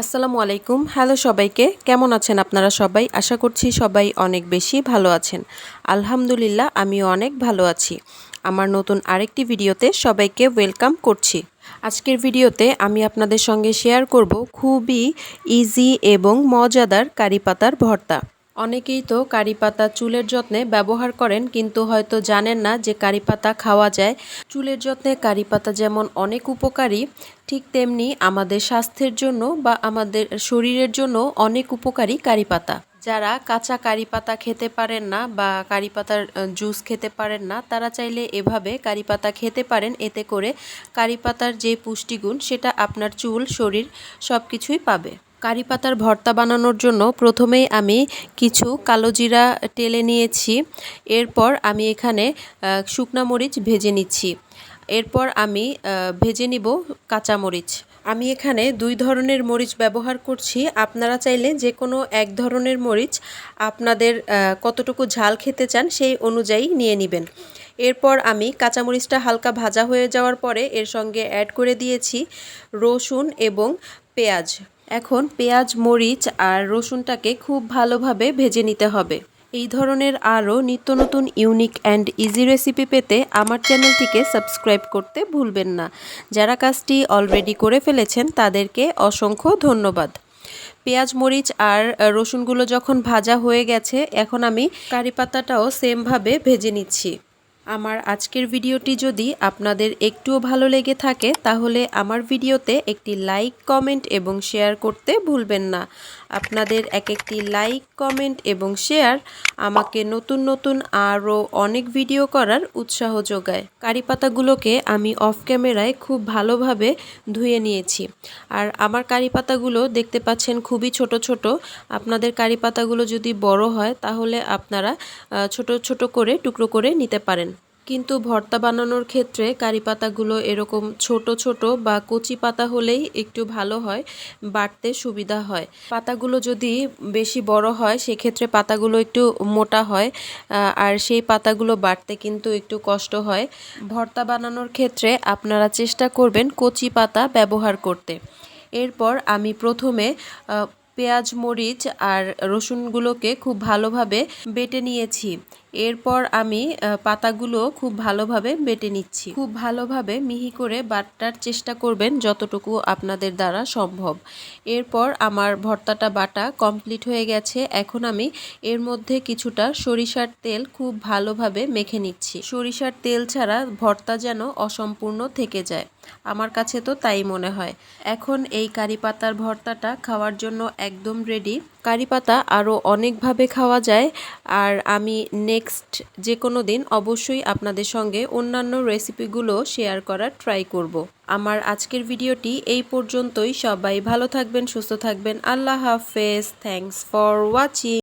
আসসালামু আলাইকুম। হ্যালো সবাইকে। কেমন আছেন আপনারা সবাই? আশা করছি সবাই অনেক বেশি ভালো আছেন। আলহামদুলিল্লাহ, আমিও অনেক ভালো আছি। আমার নতুন আরেকটি ভিডিওতে সবাইকে ওয়েলকাম করছি। আজকের ভিডিওতে আমি আপনাদের সঙ্গে শেয়ার করব খুবই ইজি এবং মজাদার কারি পাতার ভর্তা। অনেকেই তো কারি পাতা চুলের যত্নে ব্যবহার করেন, কিন্তু হয়তো জানেন না যে কারি পাতা খাওয়া যায়। চুলের যত্নে কারি পাতা যেমন অনেক উপকারী, ঠিক তেমনি আমাদের স্বাস্থ্যের জন্য বা আমাদের শরীরের জন্য অনেক উপকারী কারি পাতা। যারা কাঁচা কারি পাতা খেতে পারেন না বা কারি পাতার জুস খেতে পারেন না, তারা চাইলে এভাবে কারি পাতা খেতে পারেন। এতে করে কারি পাতার যে পুষ্টিগুণ, সেটা আপনার চুল, শরীর সব কিছুই পাবে। কারি পাতার ভর্তা বানানোর জন্য প্রথমেই আমি কিছু কালো জিরা টেলে নিয়েছি। এরপর আমি এখানে শুকনা মরিচ ভেজে নিচ্ছি। এরপর আমি ভেজে নিব কাঁচামরিচ আমি এখানে দুই ধরনের মরিচ ব্যবহার করছি। আপনারা চাইলে যে কোনো এক ধরনের মরিচ আপনাদের কতটুকু ঝাল খেতে চান সেই অনুযায়ী নিয়ে নেবেন। এরপর আমি কাঁচামরিচটা হালকা ভাজা হয়ে যাওয়ার পরে এর সঙ্গে অ্যাড করে দিয়েছি রসুন এবং পেঁয়াজ। এখন পেঁয়াজ, মরিচ আর রসুনটাকে খুব ভালোভাবে ভেজে নিতে হবে। এই ধরনের আরও নিত্য নতুন ইউনিক অ্যান্ড ইজি রেসিপি পেতে আমার চ্যানেলটিকে সাবস্ক্রাইব করতে ভুলবেন না। যারা কাজটি অলরেডি করে ফেলেছেন, তাদেরকে অসংখ্য ধন্যবাদ। পেঁয়াজ, মরিচ আর রসুনগুলো যখন ভাজা হয়ে গেছে, এখন আমি কারি পাতাটাও সেমভাবে ভেজে নিচ্ছি। আমার আজকের ভিডিওটি যদি আপনাদের একটুও ভালো লেগে থাকে, তাহলে আমার ভিডিওতে একটি লাইক, কমেন্ট এবং শেয়ার করতে ভুলবেন না। আপনাদের এক একটি লাইক, কমেন্ট এবং শেয়ার আমাকে নতুন নতুন আরও অনেক ভিডিও করার উৎসাহ যোগায়। কারি পাতাগুলোকে আমি অফ ক্যামেরায় খুব ভালোভাবে ধুয়ে নিয়েছি। আর আমার কারি পাতাগুলো দেখতে পাচ্ছেন খুবই ছোট ছোট। আপনাদের কারি পাতাগুলো যদি বড় হয়, তাহলে আপনারা ছোট ছোট করে টুকরো করে নিতে পারেন। কিন্তু ভর্তা বানানোর ক্ষেত্রে কারি পাতাগুলো এরকম ছোট ছোট বা কচি পাতা হলেই একটু ভালো হয়, বাটতে সুবিধা হয়। পাতাগুলো যদি বেশি বড় হয়, সেক্ষেত্রে পাতাগুলো একটু মোটা হয় আর সেই পাতাগুলো বাটতে কিন্তু একটু কষ্ট হয়। ভর্তা বানানোর ক্ষেত্রে আপনারা চেষ্টা করবেন কচি পাতা ব্যবহার করতে। এরপর আমি প্রথমে পেঁয়াজ, মরিচ আর রসুনগুলোকে খুব ভালোভাবে বেটে নিয়েছি। এরপর আমি পাতাগুলো খুব ভালোভাবে বেটে নিচ্ছি। খুব ভালোভাবে মিহি করে বাটার চেষ্টা করবেন যতটুকু আপনাদের দ্বারা সম্ভব। এরপর আমার ভর্তাটা বাটা কমপ্লিট হয়ে গেছে। এখন আমি এর মধ্যে কিছুটা সরিষার তেল খুব ভালোভাবে মেখে নিচ্ছি। সরিষার তেল ছাড়া ভর্তা যেন অসম্পূর্ণ থেকে যায়। আমার কাছে তো তাই মনে হয়। এখন এই কারি পাতার ভর্তাটা খাওয়ার জন্য একদম রেডি কারি পাতা আরও অনেকভাবে খাওয়া যায়। আর আমি নেক্সট যে কোনো দিন অবশ্যই আপনাদের সঙ্গে অন্যান্য রেসিপিগুলো শেয়ার করার ট্রাই করব। আমার আজকের ভিডিওটি এই পর্যন্তই। সবাই ভালো থাকবেন, সুস্থ থাকবেন। আল্লাহ হাফেজ। Thanks for watching